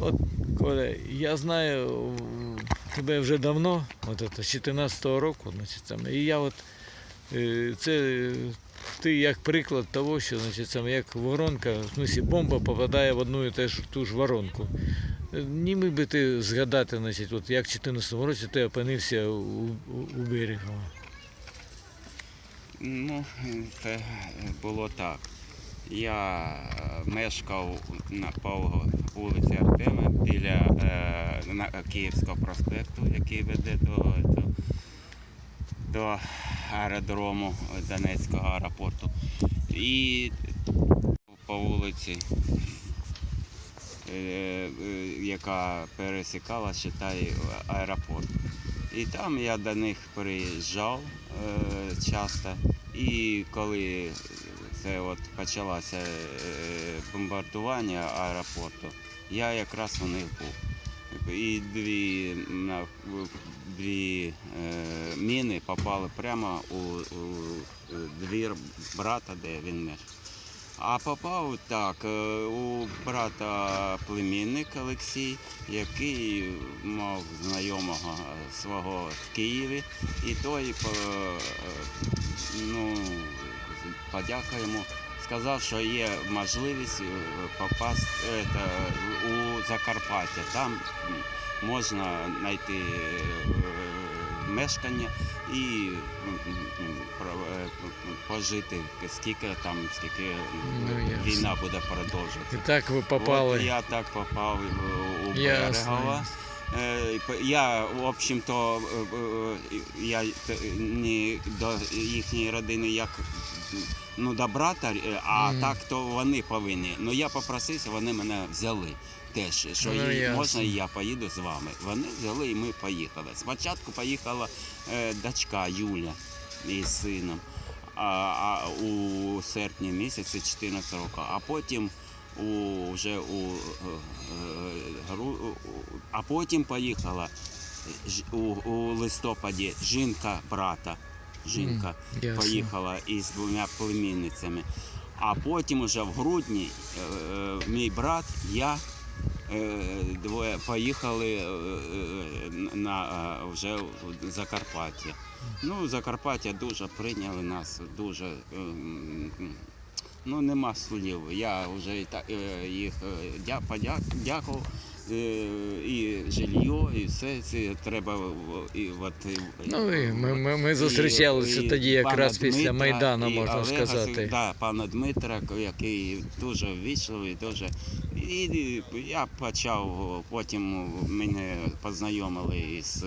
От, Коля, я знаю тебе вже давно, от з 14-го року, значить, саме, і я от е, це ти як приклад того, що значить, саме, як воронка, в смысле, бомба попадає в одну і ту ж воронку. Не міг би ти згадати, значить, от як в 14 році ти опинився у, у берегу. Ну, це було так. Я е, мешкав на вулиці Артема біля е, на, Київського проспекту, який веде до, до, аеродрому Донецького аеропорту. І по вулиці, е, е, яка пересікала, считай, аеропорт. І там я до них приїжджав е, часто. І коли це от почалося е, бомбардування аеропорту, я якраз у них був. І дві, дві е, міни попали прямо у, у двір брата, де він мешкав. А попав так е, у брата племінник Олексій, який мав знайомого свого в Києві, і той е, ну, подяка йому. Сказав, що є можливість е, попасти е, у Закарпаття. Там можна знайти е, мешкання і пожити скільки там, скільки Ну, війна буде І так ви попали. От я так попав у-. Берегова. Е, Я, в общем-то, е, е, я не до їхньої родини як ну, до брата, а так то вони повинні. Ну я попросився, вони мене взяли. Теж, що Ну, їй можна і я поїду з вами. Вони взяли і ми поїхали. Спочатку поїхала е, дочка Юля із сином а, а, у серпні місяці 14 року, а потім у, вже у, е, е, у- а потім поїхала у, у листопаді жінка брата. Жінка ясно. поїхала із двома племінницями. А потім уже в грудні е, е, мій брат, я е, двоє поїхали на вже в Закарпаття. Ну, Закарпаття дуже прийняли нас, дуже. Ну, нема слів. Я вже е, їх е, дя, подяк, дякував. е, І жилье, і все це треба і от і- Ну і ми, ми, ми зустрічалися і тоді якраз пана після Дмитра, Майдану, і можна Олега, сказати. Да, пана Дмитра, який дуже ввічливий, дуже. І я почав, потім мене познайомили із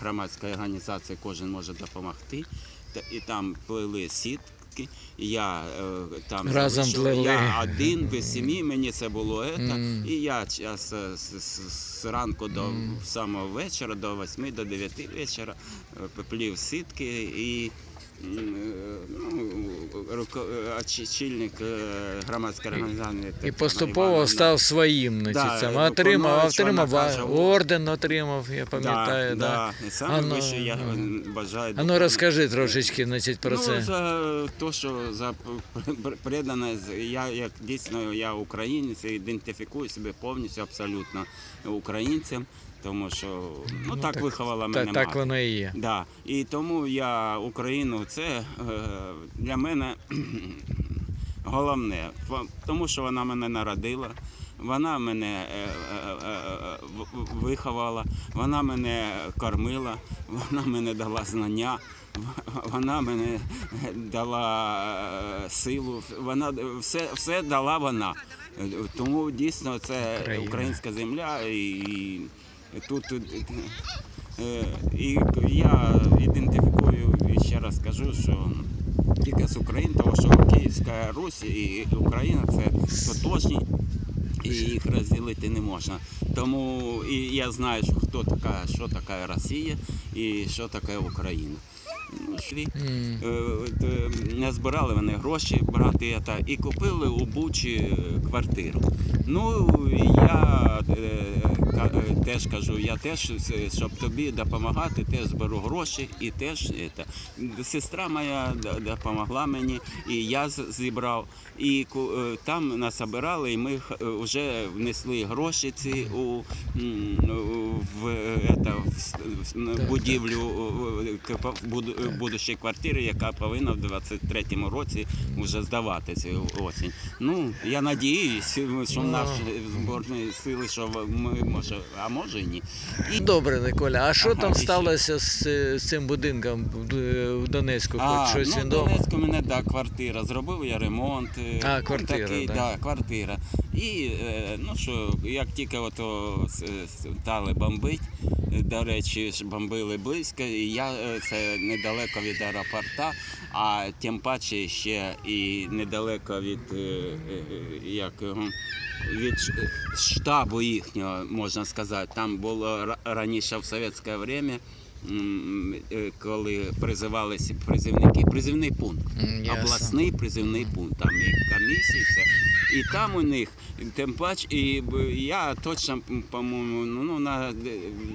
громадською організацією Кожен може допомогти. І там плели сітки. Я е, там Разом. Я один без сім'ї, мені це було ета. І я час е, з, з, з ранку до самого вечора, до восьми, до дев'яти вечора е, плів сітки і е, ну, руко- е, очільник е, громадської організації. І поступово став своїм, Да, сам. ну, отримав, отримав каже, а, о. орден отримав, я пам'ятаю. Да, Да, да. Вище я бажаю. А ну розкажи трошечки значить, про ну, це. за те, що за преданість, я як дійсно я українець, ідентифікую себе повністю абсолютно українцем, тому що ну, так, виховала мене Так, так воно і є. Да. І тому я Україну це е, для мене головне, тому що вона мене народила. Вона мене е, е, виховала, вона мене кормила, вона мене дала знання, вона мене дала силу, вона все, все дала вона. Тому дійсно це українська земля і, і тут. Е, І я ідентифікую і ще раз кажу, що тільки з України, тому що Київська Русь і Україна це тотожні, і їх розділити не можна. Тому і я знаю, що хто така, що така Росія і що таке Україна. Ну, шлі. М. Е, е, Не збирали вони гроші брати і купили у Бучі е, квартиру. Ну, я е, е, теж кажу, я теж, е, щоб тобі допомагати, теж беру гроші і теж це. Сестра моя допомогла мені, і я зібрав. І е, там насобирали, і ми е, вже внесли гроші ці у, в, е, это, в в будівлю е, е, будущої квартири, яка повинна в 23-му році вже здаватися осінь. Ну, я надіюсь, що Ну. наші зборні сили, що ми може, а може і ні. І Добре, Николя, а що Ага, там сталося з, е, з цим будинком в Д- в Донецьку? А, щось ну, він в? Донецьку мене да, квартира. Зробив я ремонт. е, А, ну, квартира, Такий, да. да. квартира. І е, ну що, як тільки ото стали бомбити, е, до речі, ж бомбили близько, і я е, це недалеко від аеропорта, а тим паче ще і недалеко від е, е, як. Від штабу їхнього, можна сказати, там було раніше в совєтське время, коли призивалися призивники, призивний пункт, ясно. обласний призивний пункт, там і комісії, все. І там у них, тим паче, і я точно, по-моєму, ну, ну, на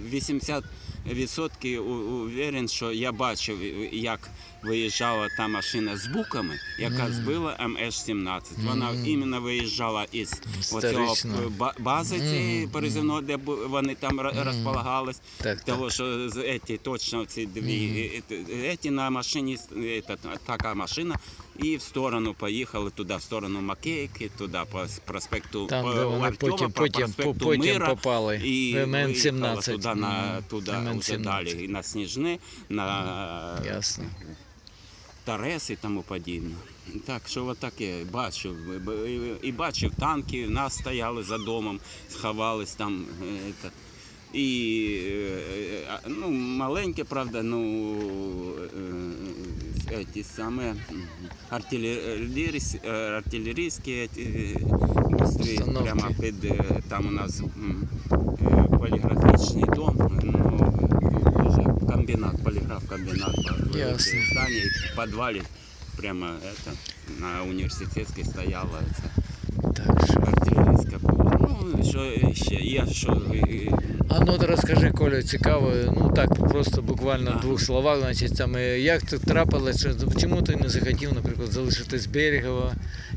80 відсотків уверен, що я бачив, як виїжджала та машина з буками, яка збила МС-17. Вона іменно виїжджала із оцього бази цієї перезивного, де вони там ро- розполагались. Того, що з еті, точно ці дві еті на машині та- така машина. І в сторону поїхали туди, в сторону Макейки, туди по проспекту Там, по де вони Артема, потім, по проспекту потім Мира. попали І в виїхали МН-17. туди, на, туди вже далі, і на Сніжне, на Ясно. Тарес і тому подібне. Так, що отаке бачив. І- І бачив танки, нас стояли за домом, сховались там. І ну, маленьке, правда, ну ті саме артилерійські, артилерійські прямо під там у нас поліграфічний дом. Ну, поліграф комбінат Ясно. здання і в підвалі прямо это, на університетській стояла ця Так артилерійська. Ну, що ще? Я що А ну от розкажи, Коля, цікаво, ну так, просто буквально в двох словах, значить, там, е, як це трапилось, що, чому ти не захотів, наприклад, залишитись Берегова,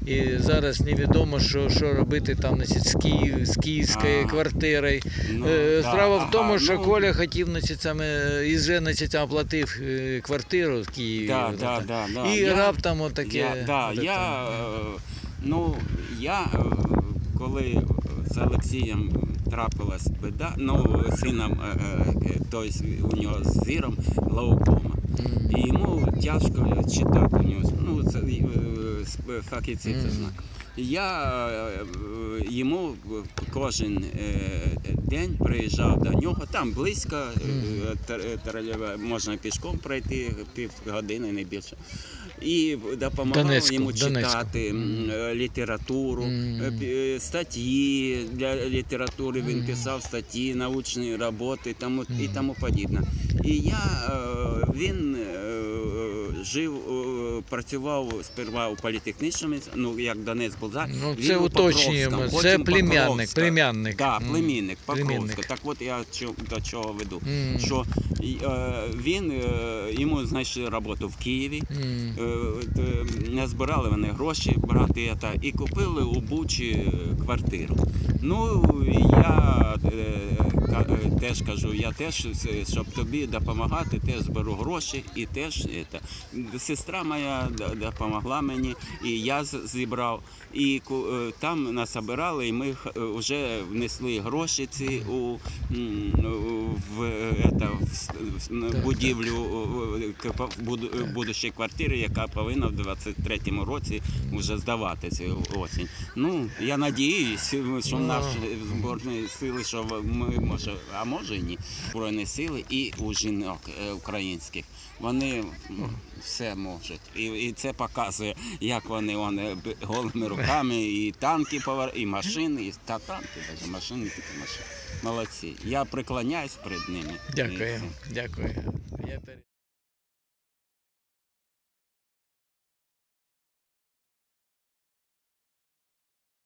і зараз невідомо, що, що робити там, значить, з, Київ, з київською Ага. квартирою. Ну, Е, да, Справа в тому, що ну, Коля хотів, значить, саме, і вже, значить, оплатив е, квартиру в Києві. Да, от да, да, да. І Я- раптом отаке. Я, да, от я, е, ну, я, коли з Олексієм трапилась біда, ну, сином, тобто у нього з зіром глаукома. І йому тяжко читати у нього. Ну, це е, фахівці це знають. Я е, йому кожен е, день приїжджав до нього, там близько, можна пішком пройти пів години, не більше. І допомагав Донецьку, йому Донецьку. читати е, літературу, е, статті для літератури. Він писав статті, научні роботи тому, і тому подібне. І я, е, він жив, працював сперва у політехнічному, ну як Донець був, да? Ну, це у уточнюємо, це потім племянник, Покровська. племянник. Да, М. племінник, Покровська. Племінник. Так от я до чого веду. М. Що е, він, е, йому знайшли роботу в Києві. М. Е, от, е, Не збирали вони гроші брати та, і купили у Бучі квартиру. Ну, я е, теж кажу, я теж, е, щоб тобі допомагати, теж зберу гроші і теж е, та. сестра моя допомогла мені, і я зібрав. І е, там насобирали, і ми е, вже внесли гроші ці у в, ета, в в будівлю буду- будущої квартири, яка повинна в 23-му році вже здаватися осінь. Ну, я надіюсь, що Ну. наші збройні сили, що ми може, а може і ні, збройні сили і у жінок е, українських. Вони все можуть. І, і це показує, як вони, вони голими руками, і танки повер, і машини, і та танки, навіть машини, тільки машини. Молодці. Я преклоняюсь перед ними. Дякую, дякую.